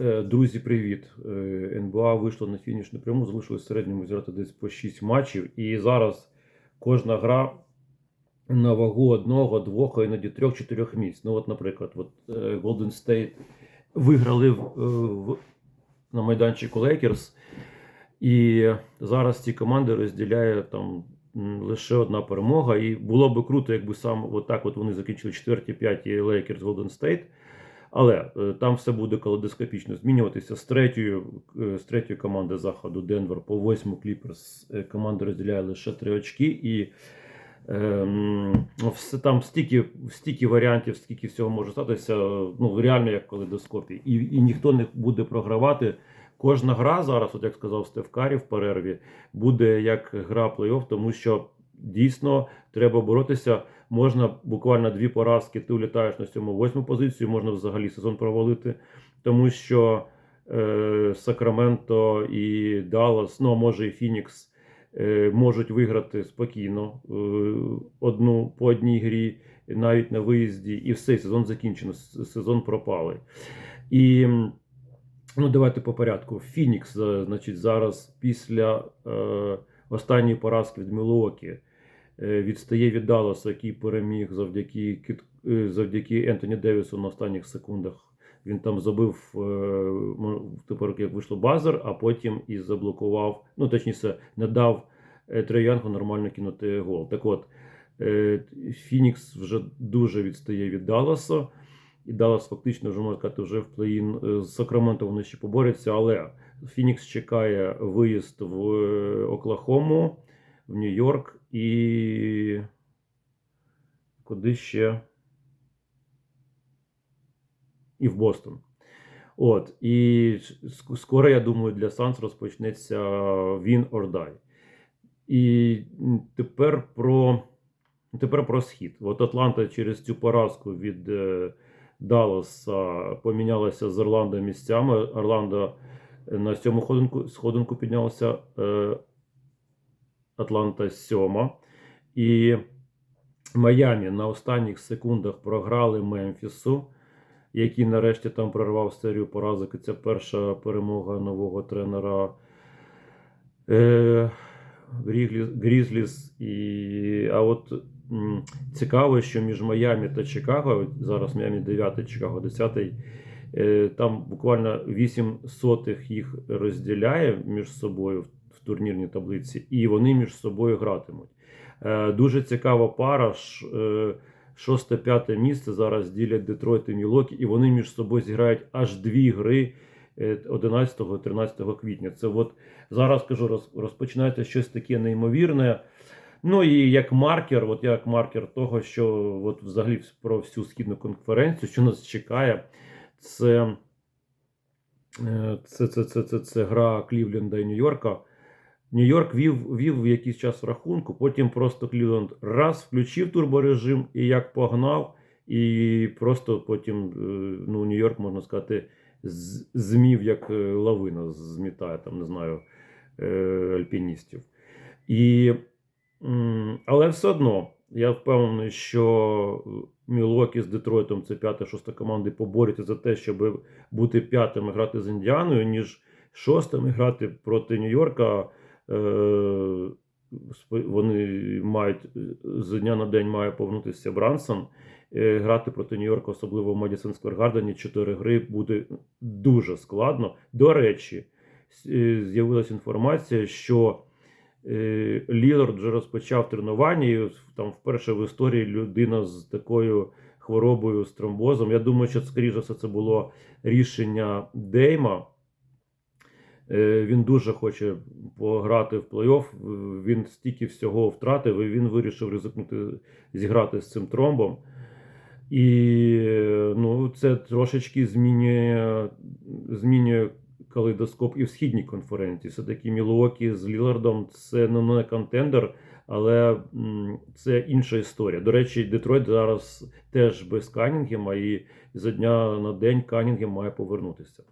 Е, Друзі, привіт! Е, НБА вийшло на фінішну пряму, залишилось в середньому зіграти десь по 6 матчів. І зараз кожна гра на вагу одного, двох, а іноді трьох, чотирьох місць. Ну, от, наприклад, от, е, Golden State виграли в, в, на майданчику Лейкерс, і зараз ці команди розділяє там лише одна перемога. І було би круто, якби сам от так от вони закінчили четверті, п'яті Лейкерс Golden State. Але е, там все буде калейдоскопічно змінюватися з третьої, е, з третьої команди заходу Денвер по восьму Кліперс е, команда розділяє лише три очки, і ем, все там стільки, стільки варіантів, скільки всього може статися, ну реально як калейдоскопі. І, і ніхто не буде програвати. Кожна гра зараз, от як сказав Стеф Карі в перерві, буде як гра плей-офф, тому що дійсно треба боротися. Можна буквально дві поразки, ти улітаєш на сьому восьму позицію, можна взагалі сезон провалити, тому що е, Сакраменто і Даллас, ну а може і Фінікс, е, можуть виграти спокійно е, одну по одній грі, навіть на виїзді, і все, сезон закінчено, сезон пропалий. І ну, давайте по порядку. Фінікс, е, значить, зараз після е, останньої поразки від Мілуокі відстає від Далласа, який переміг завдяки Кіт- е, завдяки Ентоні Девісу на останніх секундах. Він там забив е, тепер, як вийшло базер, а потім і заблокував, ну точніше, не дав е, Трей Янгу нормально кинути гол. Так от, е, Фінікс вже дуже відстає від Далласа. І Даллас фактично вже можна сказати, вже в плей-ін Е, з Сакраменто вони ще поборються, але Фінікс чекає виїзд в е, Оклахому, в Нью-Йорк і куди ще? І в Бостон. От, і скоро, я думаю, для Санс розпочнеться він die. І тепер про, тепер про схід. От Атланта через цю поразку від е, Далласа помінялася з Орландо місцями. Орландо на сьому ходинку, сходинку піднялася е, Атланта сьома. І Майамі на останніх секундах програли Мемфісу, який нарешті там прорвав серію поразок. І це перша перемога нового тренера е, Грізліс. І, а от м, цікаво, що між Майамі та Чикаго, зараз Майамі 9, Чикаго 10, е, там буквально 8 сотих їх розділяє між собою в, турнірній таблиці, і вони між собою гратимуть. Е, дуже цікава пара. ш- е, Шосте-п'яте місце зараз ділять Детройт і Мілокі, і вони між собою зіграють аж дві гри 11-13 квітня. Це от зараз кажу, роз- розпочинається щось таке неймовірне. Ну і як маркер, от як маркер того, що от взагалі про всю східну конференцію, що нас чекає, це, е, це, це, це, це, це гра Клівленда і Нью-Йорка. Нью-Йорк вів, вів в якийсь час рахунку, потім просто Клівленд раз включив турборежим і як погнав, і просто потім е, ну, Нью-Йорк, можна сказати, змів як е, лавина, змітає там, не знаю, е, альпіністів. І, але все одно я впевнений, що Мілокі з Детройтом це п'ята-шоста команди поборються за те, щоб бути п'ятим і грати з Індіаною, ніж шостим і грати проти Нью-Йорка. Е, Вони мають з дня на день має повернутися Брансон. Е, Грати проти Нью-Йорка, особливо в Square Garden, чотири гри буде дуже складно. До речі, е, з'явилася інформація, що Лілард вже розпочав тренування. І там вперше в історії людина з такою хворобою, з тромбозом. Я думаю, що скоріше все це було рішення Дейма. Е, Він дуже хоче пограти в плей-офф. Він стільки всього втратив, і він вирішив ризикнути зіграти з цим тромбом. І е, ну, це трошечки змінює, змінює калейдоскоп і в східній конференції. Все-таки Мілуокі з Лілардом це не контендер, але це інша історія. До речі, Детройт зараз теж без Канінгема, і за дня на день Канінгем має повернутися.